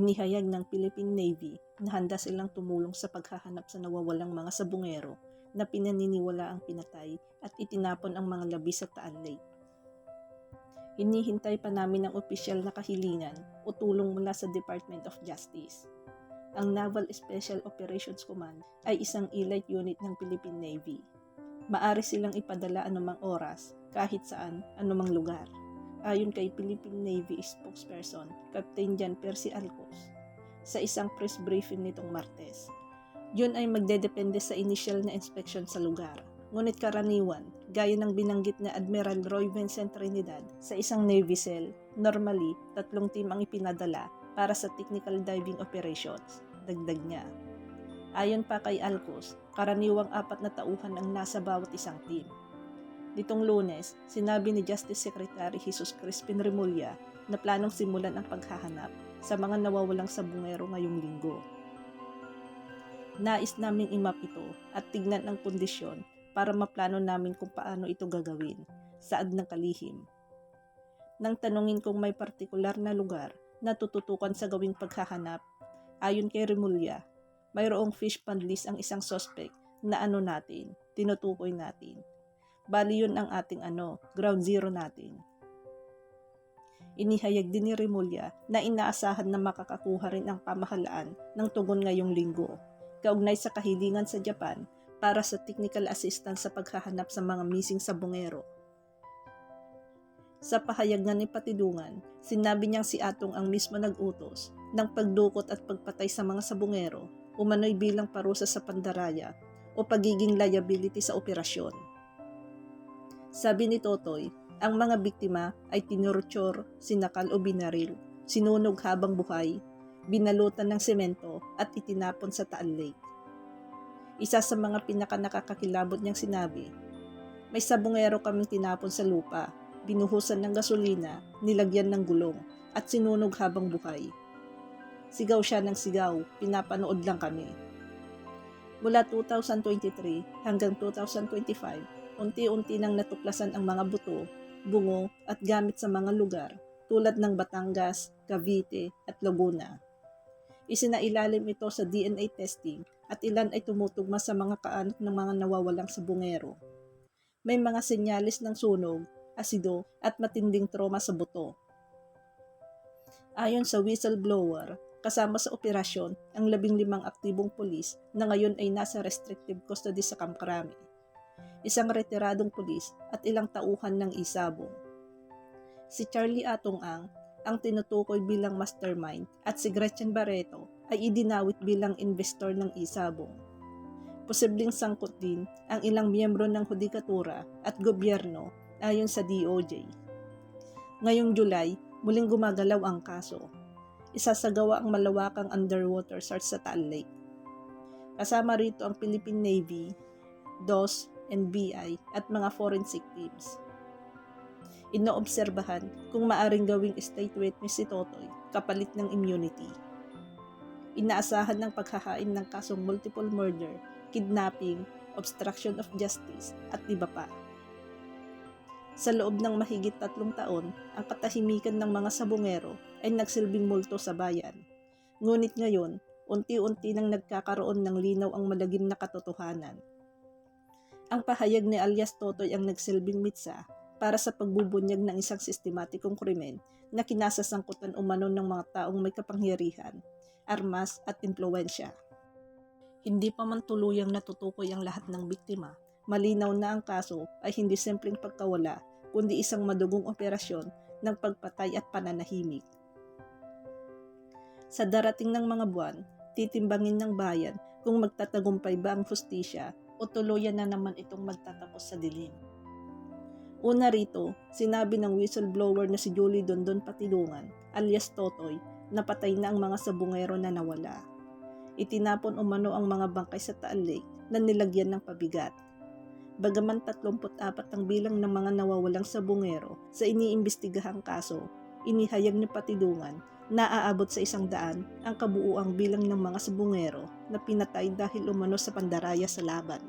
Inihayag ng Philippine Navy na handa silang tumulong sa paghahanap sa nawawalang mga sabungero na pinaniniwala ang pinatay at itinapon ang mga labi sa Taal Lake. Hinihintay pa namin ang opisyal na kahilingan o tulong mula sa Department of Justice. Ang Naval Special Operations Command ay isang elite unit ng Philippine Navy. Maari silang ipadala anumang oras, kahit saan, anumang lugar. Ayon kay Philippine Navy spokesperson, Captain Jan Percy Alcos, sa isang press briefing nitong Martes. Yun ay magdedepende sa initial na inspection sa lugar. Ngunit karaniwan, gaya ng binanggit na Admiral Roy Vincent Trinidad sa isang Navy cell, normally, tatlong team ang ipinadala para sa technical diving operations. Dagdag niya. Ayon pa kay Alcos, karaniwang apat na tauhan ang nasa bawat isang team. Nitong lunes, sinabi ni Justice Secretary Jesus Crispin Remulla na planong simulan ang paghahanap sa mga nawawalang sabungero ngayong linggo. Nais naming imap ito at tignan ang kondisyon para maplano namin kung paano ito gagawin, saad ng kalihim. Nang tanungin kung may partikular na lugar na tututukan sa gawing paghahanap, ayon kay Remulla, mayroong fish pond list ang isang suspect na ano natin, tinutukoy natin. Bali yun ang ating ano, ground zero natin. Inihayag din ni Remulla na inaasahan na makakakuha rin ang pamahalaan ng tugon ngayong linggo, kaugnay sa kahilingan sa Japan para sa technical assistance sa paghahanap sa mga missing sabungero. Sa pahayag nga ni Patidungan, sinabi niyang si Atong ang mismo nag-utos ng pagdukot at pagpatay sa mga sabungero umano'y bilang parusa sa pandaraya o pagiging liability sa operasyon. Sabi ni Totoy, ang mga biktima ay tinurture, sinakal o binaril, sinunog habang buhay, binalutan ng semento at itinapon sa Taal Lake. Isa sa mga pinaka nakakakilabot niyang sinabi, may sabungero kaming tinapon sa lupa, binuhusan ng gasolina, nilagyan ng gulong, at sinunog habang buhay. Sigaw siya ng sigaw, pinapanood lang kami. Mula 2023 hanggang 2025, unti-unti nang natuklasan ang mga buto, bungo at gamit sa mga lugar tulad ng Batangas, Cavite at Laguna. Isinailalim ito sa DNA testing at ilan ay tumutugma sa mga kaanot ng mga nawawalang sabungero. May mga senyalis ng sunog, asido at matinding trauma sa buto. Ayon sa whistleblower, kasama sa operasyon ang labing limang aktibong pulis na ngayon ay nasa restrictive custody sa Camp Crame. Isang retiradong pulis at ilang tauhan ng isabong. Si Charlie Atong Ang ang tinutukoy bilang mastermind at si Gretchen Barreto ay idinawit bilang investor ng isabong. Posibleng sangkot din ang ilang miyembro ng hudikatura at gobyerno ayon sa DOJ. Ngayong July, muling gumagalaw ang kaso. Isasagawa ang malawakang underwater search sa Taal Lake. Kasama rito ang Philippine Navy, DOS, NBI at mga forensic teams inoobserbahan kung maaring gawing state witness si Totoy kapalit ng immunity. Inaasahan ng paghahain ng kasong multiple murder, kidnapping, obstruction of justice at iba pa. Sa loob ng mahigit tatlong taon, ang katahimikan ng mga sabungero ay nagsilbing multo sa bayan. Ngunit ngayon, unti-unti nang nagkakaroon ng linaw ang malagim na katotohanan. Ang pahayag ni alias Totoy ang nagsilbing mitsa para sa pagbubunyag ng isang sistematikong krimen na kinasasangkutan umano ng mga taong may kapangyarihan, armas at impluensya. Hindi pa man tuluyang natutukoy ang lahat ng biktima, malinaw na ang kaso ay hindi simpleng pagkawala kundi isang madugong operasyon ng pagpatay at pananahimik. Sa darating ng mga buwan, titimbangin ng bayan kung magtatagumpay ba ang hustisya o tuluyan na naman itong magtatapos sa dilim. Una rito, sinabi ng whistleblower na si Julie Dondon Patilungan, alias Totoy, na patay na ang mga sabungero na nawala. Itinapon umano ang mga bangkay sa Taal Lake na nilagyan ng pabigat. Bagaman 34 ang bilang ng mga nawawalang sabungero sa iniimbestigahang kaso, inihayag ni Patilungan na aabot sa isang daan ang kabuuang bilang ng mga sabungero na pinatay dahil umano sa pandaraya sa laban.